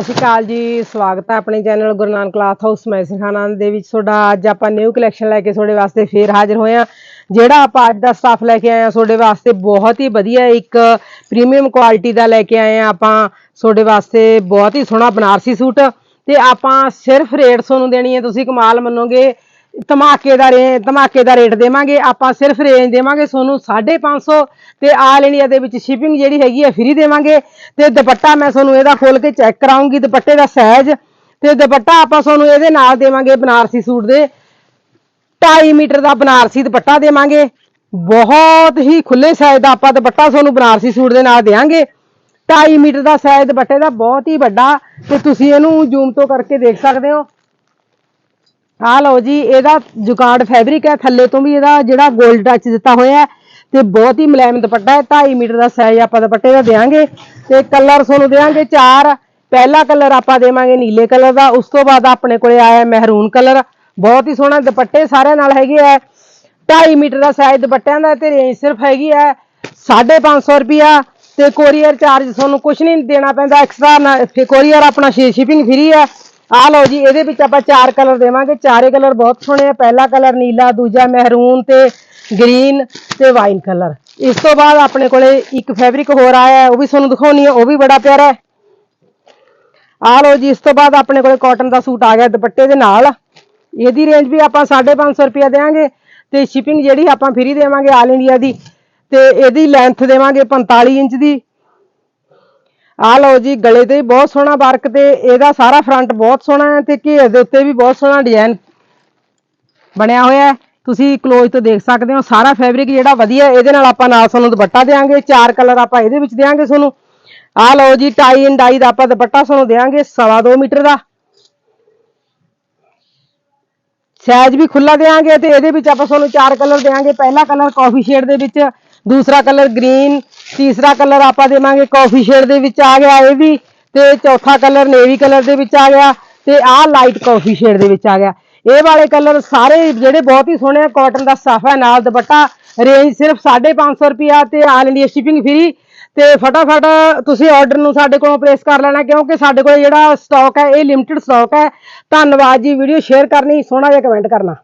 ਸਤਿ ਸ਼੍ਰੀ ਅਕਾਲ ਜੀ, ਸਵਾਗਤ ਹੈ ਆਪਣੇ channel Guru Nanak cloth house. Maisarkhana ਦੇ ਵਿੱਚ ਤੁਹਾਡਾ, ਅੱਜ ਆਪਾਂ ਨਿਊ ਕਲੈਕਸ਼ਨ ਲੈ ਕੇ ਤੁਹਾਡੇ ਵਾਸਤੇ ਫੇਰ ਹਾਜ਼ਰ ਹੋਏ ਆ ਜਿਹੜਾ ਆਪਾਂ ਅੱਜ ਦਾ ਸਟਾਫ ਲੈ ਕੇ ਆਏ ਆ ਤੁਹਾਡੇ ਵਾਸਤੇ ਬਹੁਤ ਹੀ ਵਧੀਆ ਇੱਕ ਪ੍ਰੀਮੀਅਮ ਕੁਆਲਿਟੀ ਦਾ ਲੈ ਕੇ ਆਏ ਆ ਆਪਾਂ। ਤੁਹਾਡੇ ਵਾਸਤੇ ਬਹੁਤ ਹੀ ਸੋਹਣਾ ਬਨਾਰਸੀ ਸੂਟ। ਤੇ ਆਪਾਂ ਸਿਰਫ ਰੇਟ ਤੁਹਾਨੂੰ ਦੇਣੀ ਹੈ, ਤੁਸੀਂ ਕਮਾਲ ਮੰਨੋਗੇ। ਧਮਾਕੇ ਦਾ ਰੇ ਧਮਾਕੇ ਦਾ ਰੇਟ ਦੇਵਾਂਗੇ, ਆਪਾਂ ਸਿਰਫ ਰੇਂਜ ਦੇਵਾਂਗੇ ਤੁਹਾਨੂੰ 550 ਤੇ ਆਲ ਇੰਡੀਆ ਦੇ ਵਿੱਚ ਸ਼ਿਪਿੰਗ ਜਿਹੜੀ ਹੈਗੀ ਹੈ ਫ੍ਰੀ ਦੇਵਾਂਗੇ। ਤੇ ਦੁਪੱਟਾ ਮੈਂ ਤੁਹਾਨੂੰ ਇਹਦਾ ਖੋਲ ਕੇ ਚੈੱਕ ਕਰਾਉਂਗੀ, ਦੁਪੱਟੇ ਦਾ ਸਾਈਜ਼ ਤੇ ਦੁਪੱਟਾ ਆਪਾਂ ਤੁਹਾਨੂੰ ਇਹਦੇ ਨਾਲ ਦੇਵਾਂਗੇ ਬਨਾਰਸੀ ਸੂਟ ਦੇ। 2.5 ਮੀਟਰ ਦਾ ਬਨਾਰਸੀ ਦੁਪੱਟਾ ਦੇਵਾਂਗੇ। ਬਹੁਤ ਹੀ ਖੁੱਲੇ ਸਾਈਜ਼ ਦਾ ਆਪਾਂ ਦੁਪੱਟਾ ਤੁਹਾਨੂੰ ਬਨਾਰਸੀ ਸੂਟ ਦੇ ਨਾਲ ਦੇਵਾਂਗੇ। 2.5 ਮੀਟਰ ਦਾ ਸਾਈਜ਼ ਦੁਪੱਟੇ ਦਾ ਬਹੁਤ ਹੀ ਵੱਡਾ। ਤੇ ਤੁਸੀਂ ਇਹਨੂੰ ਜ਼ੂਮ ਤੋਂ ਕਰਕੇ ਦੇਖ ਸਕਦੇ ਹੋ। ਆਹ ਲਓ ਜੀ, ਇਹਦਾ ਜੁਗਾੜ ਫੈਬਰਿਕ ਹੈ, ਥੱਲੇ ਤੋਂ ਵੀ ਇਹਦਾ ਜਿਹੜਾ 골ਡ ਟੱਚ ਦਿੱਤਾ ਹੋਇਆ ਹੈ ਤੇ ਬਹੁਤ ਹੀ ਮੁਲਾਇਮ ਦੁਪੱਟਾ ਹੈ 2.5 ਮੀਟਰ ਦਾ ਸਾਈਜ਼ ਆਪਾਂ ਦੁਪੱਟੇ ਦਾ ਦੇਵਾਂਗੇ ਤੇ ਕਲਰ ਤੁਹਾਨੂੰ ਦੇਵਾਂਗੇ ਚਾਰ, ਪਹਿਲਾ ਕਲਰ ਆਪਾਂ ਦੇਵਾਂਗੇ ਨੀਲੇ ਕਲਰ ਦਾ, ਉਸ ਤੋਂ ਬਾਅਦ ਆਪਣੇ ਕੋਲੇ ਆਇਆ ਮਹਿਰੂਨ ਕਲਰ ਬਹੁਤ ਹੀ ਸੋਹਣਾ ਦੁਪੱਟੇ ਸਾਰਿਆਂ ਨਾਲ ਹੈਗੇ ਆ 2.5 ਮੀਟਰ ਦਾ ਸਾਈਜ਼ ਦੁਪੱਟਿਆਂ ਦਾ ਤੇ ਰੇਂਜ ਸਿਰਫ ਹੈਗੀ ਹੈ 550 ਰੁਪਿਆ ਤੇ ਕੋਰੀਅਰ ਚਾਰਜ ਤੁਹਾਨੂੰ ਕੁਝ ਨਹੀਂ ਦੇਣਾ ਪੈਂਦਾ ਐਕਸਟਰਾ ਕੋਰੀਅਰ ਆਪਣਾ ਸ਼ਿਪਿੰਗ ਫ੍ਰੀ ਹੈ। ਆ ਲਓ ਜੀ, ਇਹਦੇ ਵਿੱਚ ਆਪਾਂ ਚਾਰ ਕਲਰ ਦੇਵਾਂਗੇ। ਚਾਰੇ ਕਲਰ ਬਹੁਤ ਸੋਹਣੇ ਆ। ਪਹਿਲਾ ਕਲਰ ਨੀਲਾ, ਦੂਜਾ ਮਹਿਰੂਨ ਤੇ ਗ੍ਰੀਨ ਤੇ ਵਾਈਨ ਕਲਰ ਇਸ ਤੋਂ ਬਾਅਦ ਆਪਣੇ ਕੋਲੇ ਇੱਕ ਫੈਬਰਿਕ ਹੋਰ ਆਇਆ ਉਹ ਵੀ ਤੁਹਾਨੂੰ ਦਿਖਾਉਣੀ ਹੈ ਉਹ ਵੀ ਬੜਾ ਪਿਆਰਾ ਹੈ। ਆ ਲਓ ਜੀ, ਇਸ ਤੋਂ ਬਾਅਦ ਆਪਣੇ ਕੋਲੇ ਕਾਟਨ ਦਾ ਸੂਟ ਆ ਗਿਆ ਦੁਪੱਟੇ ਦੇ ਨਾਲ। ਇਹਦੀ ਰੇਂਜ ਵੀ ਆਪਾਂ 550 ਰੁਪਏ ਦੇਵਾਂਗੇ ਤੇ ਸ਼ਿਪਿੰਗ ਜਿਹੜੀ ਆਪਾਂ ਫ੍ਰੀ ਦੇਵਾਂਗੇ ਆਲ ਇੰਡੀਆ ਦੀ ਤੇ ਇਹਦੀ ਲੈਂਥ ਦੇਵਾਂਗੇ 45 ਇੰਚ ਦੀ। ਆ ਲਓ ਜੀ, ਗਲੇ ਤੇ ਵੀ ਬਹੁਤ ਸੋਹਣਾ ਵਰਕ ਤੇ ਇਹਦਾ ਸਾਰਾ ਫਰੰਟ ਬਹੁਤ ਸੋਹਣਾ ਹੈ ਤੇ ਘੇਰ ਦੇ ਉੱਤੇ ਵੀ ਬਹੁਤ ਸੋਹਣਾ ਡਿਜ਼ਾਈਨ ਬਣਿਆ ਹੋਇਆ ਹੈ। ਤੁਸੀਂ ਕਲੋਜ਼ ਤੋਂ ਦੇਖ ਸਕਦੇ ਹੋ, ਸਾਰਾ ਫੈਬਰਿਕ ਜਿਹੜਾ ਵਧੀਆ ਇਹਦੇ ਨਾਲ ਆਪਾਂ ਨਾਲ ਤੁਹਾਨੂੰ ਦੁਪੱਟਾ ਦੇਵਾਂਗੇ ਚਾਰ ਕਲਰ ਆਪਾਂ ਇਹਦੇ ਵਿੱਚ ਦੇਵਾਂਗੇ ਤੁਹਾਨੂੰ। ਆ ਲਓ ਜੀ ਟਾਈ ਐਂਡ ਡਾਈ ਦਾ ਆਪਾਂ ਦੁਪੱਟਾ ਤੁਹਾਨੂੰ ਦੇਵਾਂਗੇ ਸਵਾ ਦੋ ਮੀਟਰ ਦਾ। ਸਾਈਜ਼ ਵੀ ਖੁੱਲਾ ਦੇਵਾਂਗੇ ਤੇ ਇਹਦੇ ਵਿੱਚ ਆਪਾਂ ਤੁਹਾਨੂੰ ਚਾਰ ਕਲਰ ਦੇਵਾਂਗੇ ਪਹਿਲਾ ਕਲਰ ਕਾਫੀ ਸ਼ੇਡ ਦੇ ਵਿੱਚ। ਦੂਸਰਾ ਕਲਰ ਗ੍ਰੀਨ, ਤੀਸਰਾ ਕਲਰ ਆਪਾਂ ਦੇਵਾਂਗੇ ਕਾਫੀ ਸ਼ੇਡ ਦੇ ਵਿੱਚ ਆ ਗਿਆ ਇਹ ਵੀ, ਤੇ ਚੌਥਾ ਕਲਰ ਨੇਵੀ ਕਲਰ ਦੇ ਵਿੱਚ ਆ ਗਿਆ, ਤੇ ਆਹ ਲਾਈਟ ਕਾਫੀ ਸ਼ੇਡ ਦੇ ਵਿੱਚ ਆ ਗਿਆ। ਇਹ ਵਾਲੇ ਕਲਰ ਸਾਰੇ ਜਿਹੜੇ ਬਹੁਤ ਹੀ ਸੋਹਣੇ ਆ ਕਾਟਨ ਦਾ ਸਟਫ ਹੈ, ਨਾਲ ਦੁਪੱਟਾ ਰੇਂਜ ਸਿਰਫ 550 ਰੁਪਿਆ ਤੇ ਆਲ ਇੰਡੀਆ ਸ਼ਿਪਿੰਗ ਫ੍ਰੀ ਤੇ ਫਟਾਫਟ ਤੁਸੀਂ ਆਰਡਰ ਨੂੰ ਸਾਡੇ ਕੋਲੋਂ ਪਲੇਸ ਕਰ ਲੈਣਾ, ਕਿਉਂਕਿ ਸਾਡੇ ਕੋਲ ਜਿਹੜਾ ਸਟਾਕ ਹੈ, ਇਹ ਲਿਮਟਿਡ ਸਟਾਕ ਹੈ। ਧੰਨਵਾਦ ਜੀ ਵੀਡੀਓ ਸ਼ੇਅਰ ਕਰਨੀ, ਸੋਹਣਾ ਜਿਹਾ ਕਮੈਂਟ ਕਰਨਾ।